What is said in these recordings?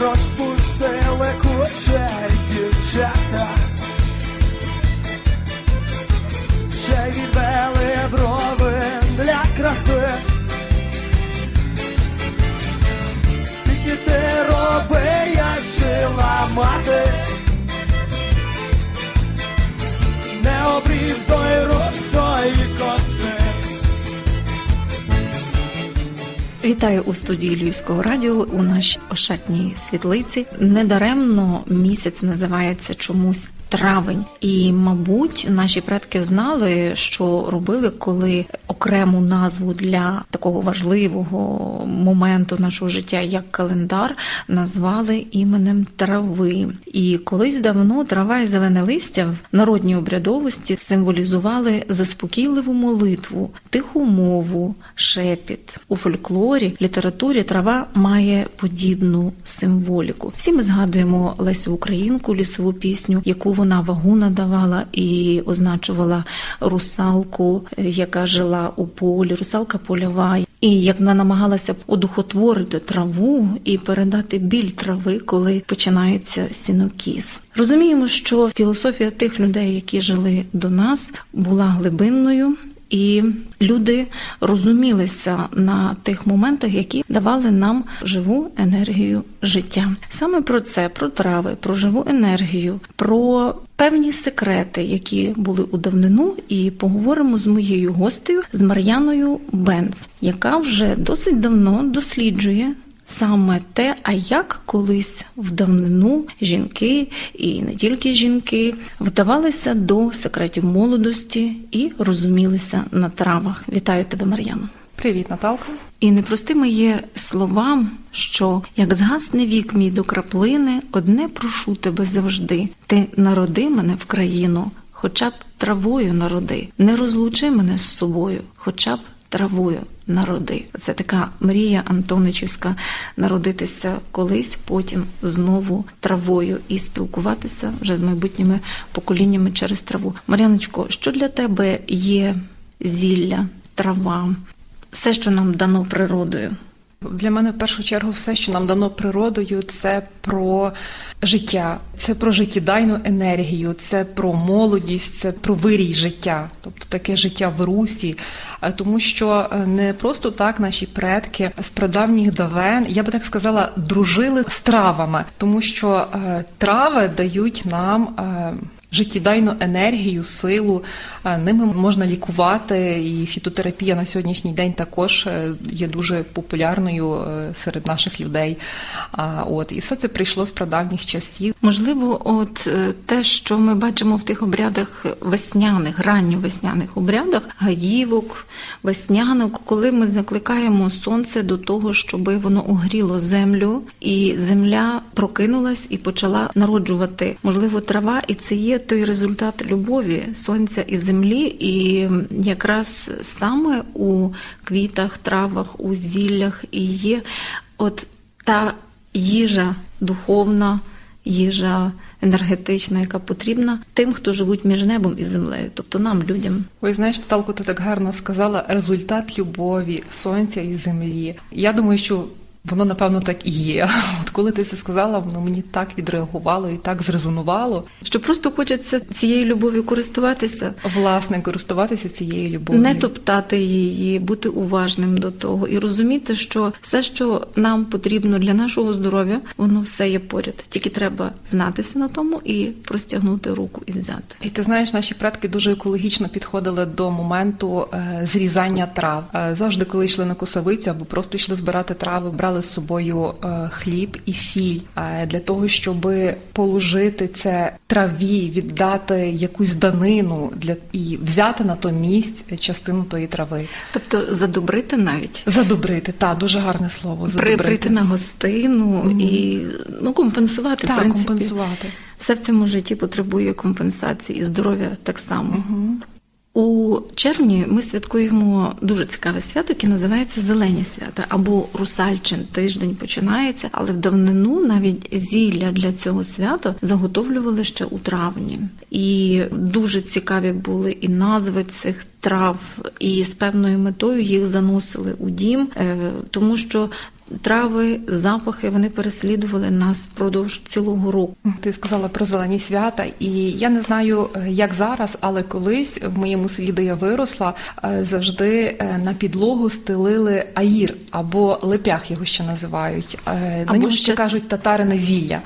розпустили кучері дівчата. Ще відвели брови для краси. Тільки ти роби, як жила мати. Не обрізай росої коси. Вітаю у студії Львівського радіо у нашій ошатній світлиці. Недаремно місяць називається чомусь. Травень, і мабуть, наші предки знали, що робили, коли окрему назву для такого важливого моменту нашого життя, як календар, назвали іменем трави. І колись давно трава і зелене листя в народній обрядовості символізували заспокійливу молитву, тиху мову, шепіт у фольклорі, літературі трава має подібну символіку. Всі ми згадуємо Лесю Українку, лісову пісню, яку вона вагу надавала і означувала русалку, яка жила у полі, русалка польова. І як вона намагалася одухотворити траву і передати біль трави, коли починається сінокіс. Розуміємо, що філософія тих людей, які жили до нас, була глибинною. І люди розумілися на тих моментах, які давали нам живу енергію життя. Саме про це, про трави, про живу енергію, про певні секрети, які були у давнину, і поговоримо з моєю гостею з Мар'яною Бенц, яка вже досить давно досліджує. Саме те, а як колись в давнину жінки і не тільки жінки вдавалися до секретів молодості і розумілися на травах. Вітаю тебе, Мар'яно. Привіт, Наталка. І непростими є слова, що як згасне вік мій до краплини, одне прошу тебе завжди. Ти народи мене в країну, хоча б травою народи, не розлучи мене з собою, хоча б травою народи. Це така мрія Антоничівська народитися колись, потім знову травою і спілкуватися вже з майбутніми поколіннями через траву. Мар'яночко, що для тебе є зілля, трава, все, що нам дано природою? Для мене в першу чергу все, що нам дано природою, це про життя, це про життєдайну енергію, це про молодість, це про вирій життя, тобто таке життя в русі. Тому що не просто так наші предки з прадавніх давен, я би так сказала, дружили з травами, тому що трави дають нам. Життєдайну енергію, силу ними можна лікувати, і фітотерапія на сьогоднішній день також є дуже популярною серед наших людей. От і все це прийшло з прадавніх часів. Можливо, от те, що ми бачимо в тих обрядах весняних, ранньовесняних обрядах, гаївок, веснянок, коли ми закликаємо сонце до того, щоб воно огріло землю, і земля прокинулась і почала народжувати, можливо, трава, і це є той результат любові сонця і землі, і якраз саме у квітах, травах, у зіллях і є от та їжа духовна, їжа енергетична, яка потрібна тим, хто живуть між небом і землею, тобто нам, людям. Ой, знаєш, Талко, ти так гарно сказала результат любові сонця і землі. Я думаю, що. Воно напевно так і є. От коли ти це сказала, воно мені так відреагувало і так зрезонувало. Що просто хочеться цією любов'ю користуватися, власне, користуватися цією любов'ю. не топтати її, бути уважним до того і розуміти, що все, що нам потрібно для нашого здоров'я, воно все є поряд. Тільки треба знатися на тому і простягнути руку і взяти. І ти знаєш, наші предки дуже екологічно підходили до моменту е, зрізання трав. Е, завжди, коли йшли на косовицю або просто йшли збирати трави, брали з собою е, хліб і сіль для того, щоб положити це траві, віддати якусь данину для і взяти на то місць частину тої трави. Тобто задобрити навіть задобрити, так, дуже гарне слово. Задобрити. Прийти на гостину mm-hmm. і ну компенсувати так, в принципі. компенсувати. Все в цьому житті потребує компенсації, і здоров'я так само. Mm-hmm. У червні ми святкуємо дуже цікаве свято, яке називається Зелені свята або Русальчин тиждень починається, але в давнину навіть зілля для цього свята заготовлювали ще у травні. І дуже цікаві були і назви цих трав, і з певною метою їх заносили у дім, тому що трави, запахи вони переслідували нас впродовж цілого року. Ти сказала про зелені свята, і я не знаю, е, як зараз, але колись в моєму селі, де я виросла, е, завжди е, на підлогу стелили аїр або лепях його ще називають. На Або ньому ще- ще кажуть татарине зілля.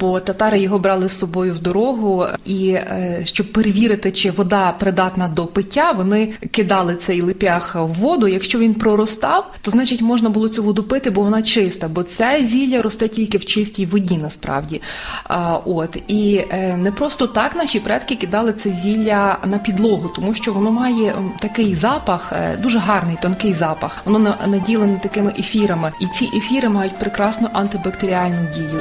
Бо татари його брали з собою в дорогу, і щоб перевірити, чи вода придатна до пиття, вони кидали цей лепях в воду. Якщо він проростав, то значить можна було цю воду пити, бо вона чиста. Бо це зілля росте тільки в чистій воді, насправді. От і е, не просто так наші предки кидали це зілля на підлогу, тому що воно має такий запах, е, дуже гарний, тонкий запах. Воно на- наділене такими ефірами, і ці ефіри мають прекрасну антибактеріальну дію.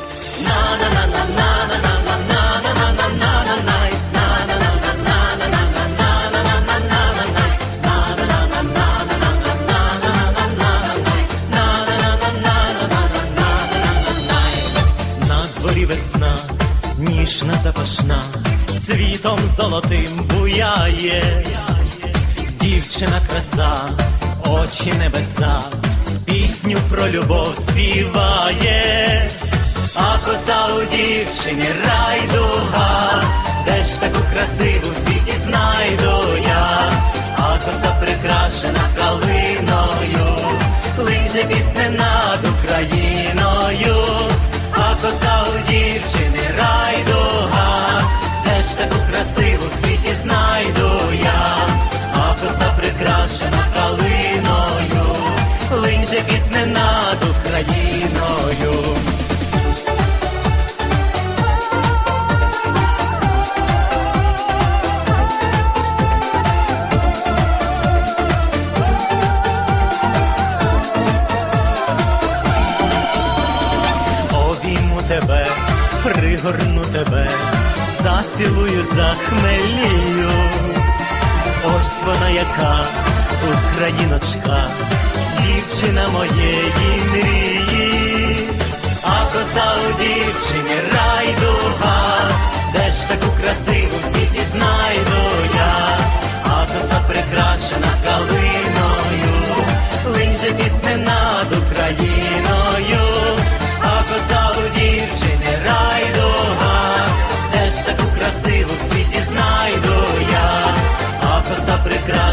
Цвітом золотим буяє, дівчина краса, очі небеса, пісню про любов співає, а коса у дівчині райдуга, де ж таку красиву в світі знайду я, а коса прикрашена калиною, лиже пісне над Україною, а коса у дівчини зацілую, захмелію. Ось вона яка україночка, дівчина моєї мрії, а коса у дівчині райдуга, де ж таку красиву в світі знайду я, а коса прикрашена калиною,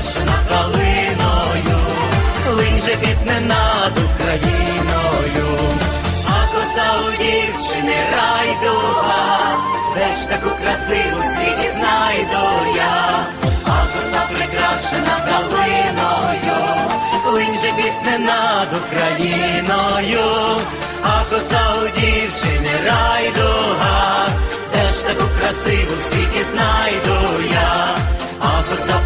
прикрашена калиною, линь же пісне над Україною, а коса у дівчини райдуга, де ж таку красиву в світі знайду я, а коса прикрашена калиною, линь же пісне над Україною, а коса у дівчини райдуга, де ж таку красиву в світі знайду я,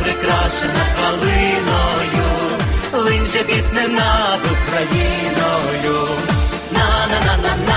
прикрашена калиною, линь же пісне над Україною. А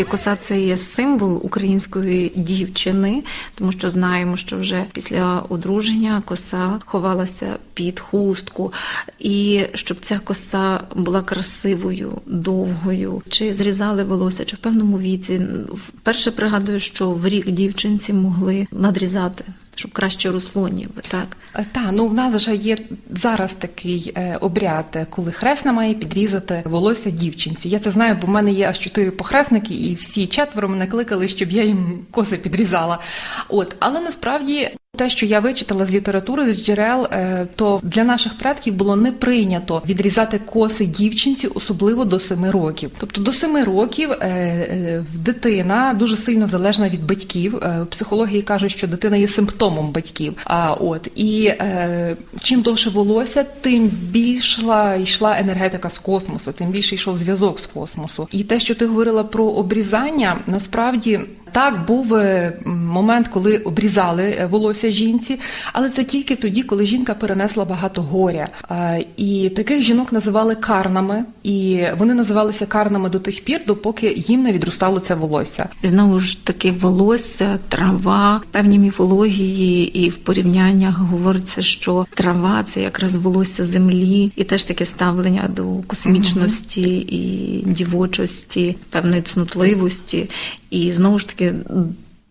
Справді коса це є символ української дівчини, тому що знаємо, що вже після одруження коса ховалася під хустку, і щоб ця коса була красивою, довгою, чи зрізали волосся, чи в певному віці. Вперше пригадую, що в рік дівчинці могли надрізати, щоб краще росло ніби так. Та ну в нас вже є зараз такий е, обряд, е, коли хресна має підрізати волосся дівчинці. Я це знаю, бо в мене є аж чотири похресники, і всі четверо мене кликали, щоб я їм коси підрізала. От, але насправді Те, що я вичитала з літератури з джерел, е, то для наших предків було не прийнято відрізати коси дівчинці, особливо до семи років. Тобто до семи років е, е, дитина дуже сильно залежна від батьків. Психології кажуть, що дитина є симптомом батьків. А от і чим довше волосся, тим більша йшла енергетика з космосу, тим більше йшов зв'язок з космосу. І те, що ти говорила про обрізання, насправді. Так, був е, момент, коли обрізали е, волосся жінці, але це тільки тоді, коли жінка перенесла багато горя. Е, І таких жінок називали карнами, і вони називалися карнами до тих пір, допоки їм не відростало це волосся. Знову ж таки волосся, трава, певні міфології, і в порівняннях говориться, що трава це якраз волосся землі, і теж таке ставлення до космічності і дівочості, певної цнутливості. І знову ж таки.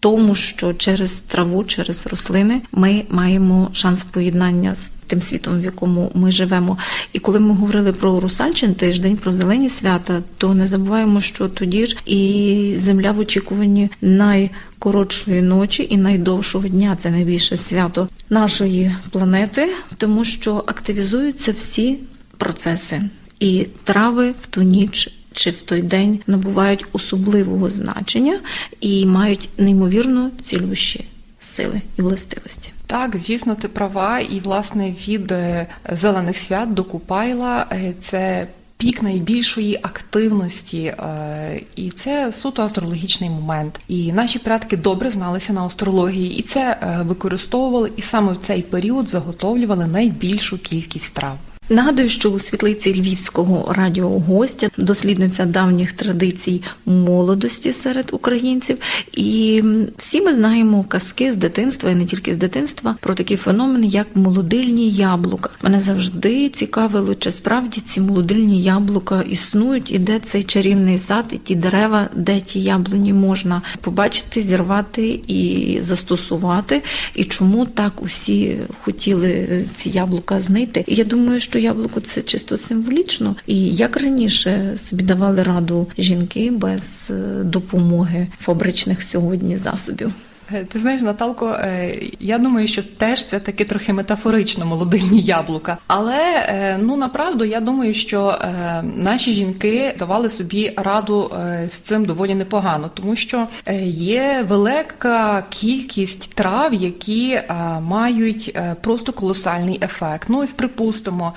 Тому що через траву, через рослини ми маємо шанс поєднання з тим світом, в якому ми живемо. І коли ми говорили про русальчин тиждень, про зелені свята, то не забуваємо, що тоді ж і земля в очікуванні найкоротшої ночі і найдовшого дня це найбільше свято нашої планети, тому що активізуються всі процеси, і трави в ту ніч. Чи в той день набувають особливого значення і мають неймовірно цілющі сили і властивості. Так, звісно, ти права, і власне від е, зелених свят до Купайла е, це. Пік найбільшої активності, е, і це суто астрологічний момент. І наші предки добре зналися на астрології, і це використовували, і саме в цей період заготовлювали найбільшу кількість трав. Нагадую, що у світлиці львівського радіогостя дослідниця давніх традицій молодості серед українців. І всі ми знаємо казки з дитинства, і не тільки з дитинства, про такі феномени, як молодильні яблука. Мене завжди цікавило, чи справді ці молодильні яблука існують, і де цей чарівний сад, і ті дерева, де ті яблуні можна побачити, зірвати і застосувати. І чому так усі хотіли ці яблука знайти? Я думаю, що яблуко це чисто символічно. І як раніше собі давали раду жінки без е, допомоги фабричних сьогодні засобів. Е, Ти знаєш, Наталко, е, я думаю, що теж це таки трохи метафорично молодильні яблука. Але е, ну направду я думаю, що наші жінки давали собі раду з цим доволі непогано, тому що є велика кількість трав, які мають просто колосальний ефект. Ну ось припустимо,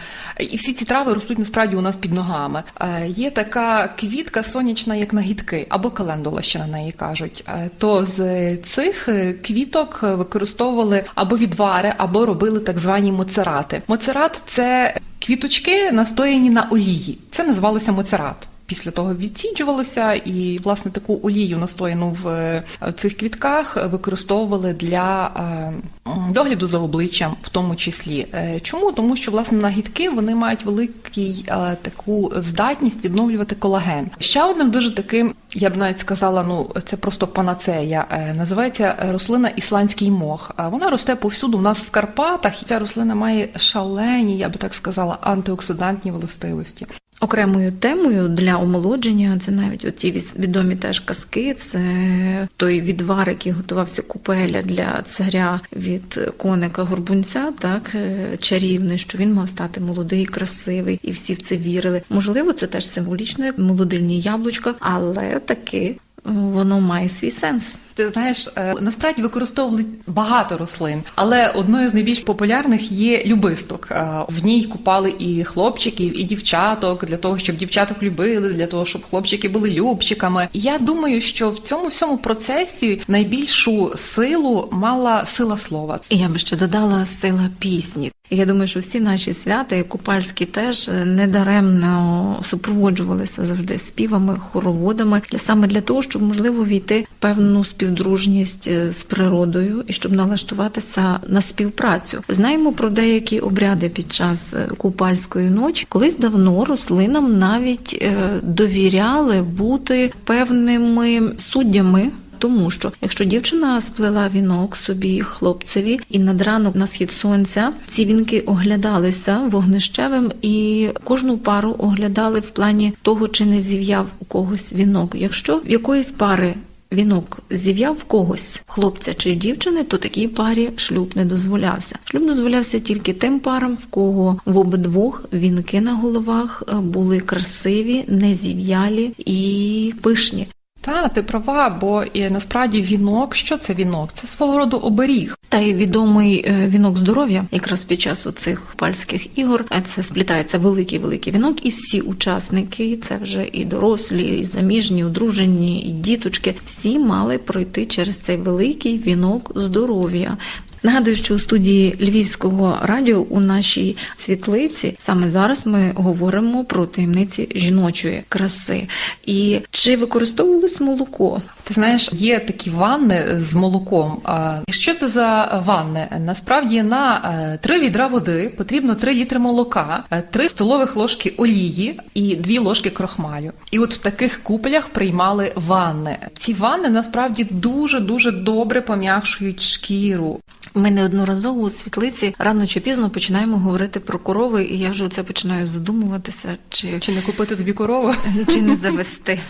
і всі ці трави ростуть насправді у нас під ногами. Є така квітка сонячна, як нагідки, або календула, ще на неї кажуть. То з цих е, квіток е, використовували або відвари, або робили так звані моцерати. Моцерат це квіточки, настояні на олії. Це називалося моцерат. Після того відсіджувалося, і власне таку олію настояну в е, цих квітках використовували для е, догляду за обличчям, в тому числі. Е, Чому? Тому що власне нагідки вони мають великий таку здатність відновлювати колаген. Ще одним дуже таким, я б навіть сказала, ну це просто панацея. Називається рослина ісландський мох. Вона росте повсюду. У нас в Карпатах. І ця рослина має шалені, я би так сказала, антиоксидантні властивості. Окремою темою для омолодження це навіть оті відомі теж казки. Це той відвар, який готувався купеля для царя від коника горбунця, так е, чарівний, що він мав стати молодий, красивий, і всі в це вірили. Можливо, це теж символічно, як молодильні яблучка, але таки е, воно має свій сенс. Ти знаєш, е, насправді використовували багато рослин, але одною з найбільш популярних є любисток. Е, В ній купали і хлопчиків, і дівчаток для того, щоб дівчаток любили, для того, щоб хлопчики були любчиками. Я думаю, що в цьому всьому процесі найбільшу силу мала сила слова. Я би ще додала сила пісні. Я думаю, що всі наші свята, і купальські теж е, недаремно супроводжувалися завжди співами, хороводами саме для того, щоб можливо війти в певну співдружність е, з природою і щоб налаштуватися на співпрацю. Знаємо про деякі обряди під час е, купальської ночі. Колись давно рослинам навіть е, довіряли бути певними суддями тому що якщо дівчина сплела вінок собі хлопцеві, і над ранок на схід сонця ці вінки оглядалися вогнищевим, і кожну пару оглядали в плані того, чи не зів'яв у когось вінок. Якщо в якоїсь пари вінок зів'яв когось, хлопця чи дівчини, то такій парі шлюб не дозволявся. Шлюб дозволявся тільки тим парам, в кого в обидвох вінки на головах е, були красиві, незів'ялі і пишні. Та, ти права, бо і насправді вінок, що це вінок? Це свого роду оберіг. Та й відомий е, вінок здоров'я, якраз під час цих пальських ігор, е, це сплітається великий великий вінок, і всі учасники, це вже і дорослі, і заміжні, одружені, і діточки, всі мали пройти через цей великий вінок здоров'я. Нагадую, що у студії Львівського радіо у нашій світлиці саме зараз ми говоримо про таємниці жіночої краси. І чи використовувалось молоко? Ти знаєш, є такі ванни з молоком. Що це за ванни? Насправді на е, 3 відра води потрібно 3 літри молока, 3 столових ложки олії і 2 ложки крохмалю. І от в таких купелях приймали ванни. Ці ванни насправді дуже дуже добре пом'якшують шкіру. Ми неодноразово у світлиці рано чи пізно починаємо говорити про корови, і я вже оце починаю задумуватися, чи, Чи не купити тобі корову? чи не завести.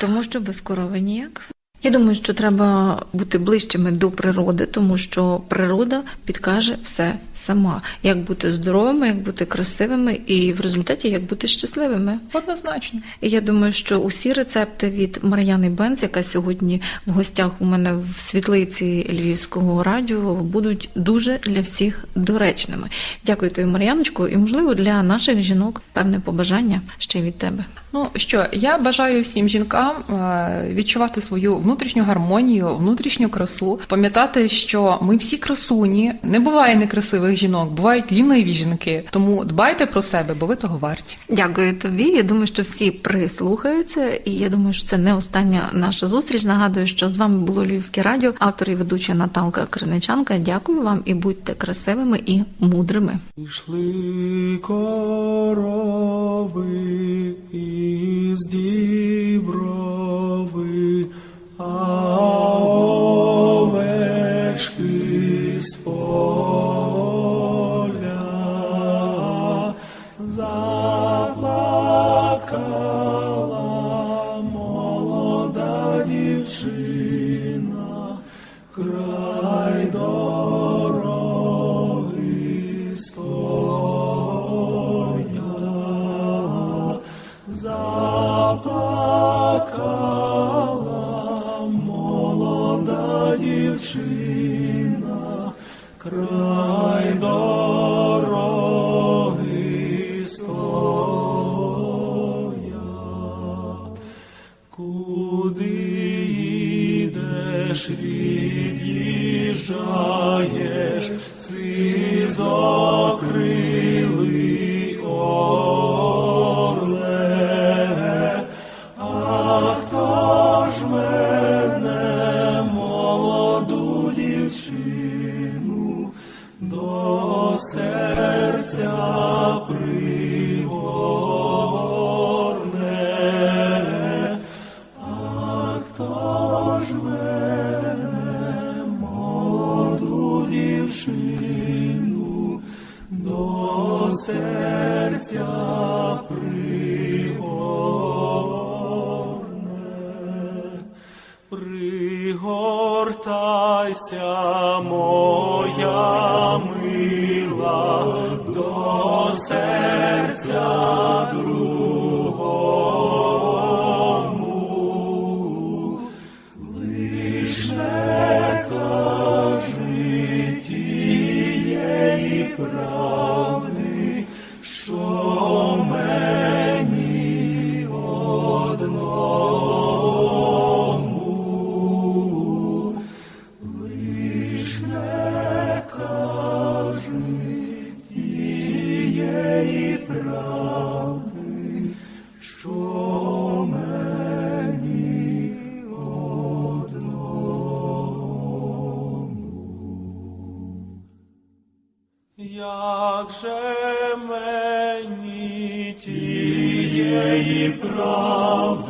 Тому що без корови ніяк. Я думаю, що треба бути ближчими до природи, тому що природа підкаже все сама, як бути здоровими, як бути красивими, і в результаті як бути щасливими. Однозначно. І я думаю, що усі рецепти від Мар'яни Бенц, яка сьогодні в гостях у мене в світлиці Львівського радіо, будуть дуже для всіх доречними. Дякую тобі, Мар'яночко, і можливо для наших жінок певне побажання ще від тебе. Ну що, я бажаю всім жінкам е, відчувати свою внутрішню гармонію, внутрішню красу, пам'ятати, що ми всі красуні, не буває некрасивих жінок, бувають ліниві жінки. Тому дбайте про себе, бо ви того варті. Дякую тобі. Я думаю, що всі прислухаються, і я думаю, що це не остання наша зустріч. Нагадую, що з вами було Львівське радіо, автор і ведуча Наталка Криничанка. Дякую вам і будьте красивими і мудрими. Пішли корови із діброви, а овечки з поля заплакала молода дівчина, серця Же мені тієї правди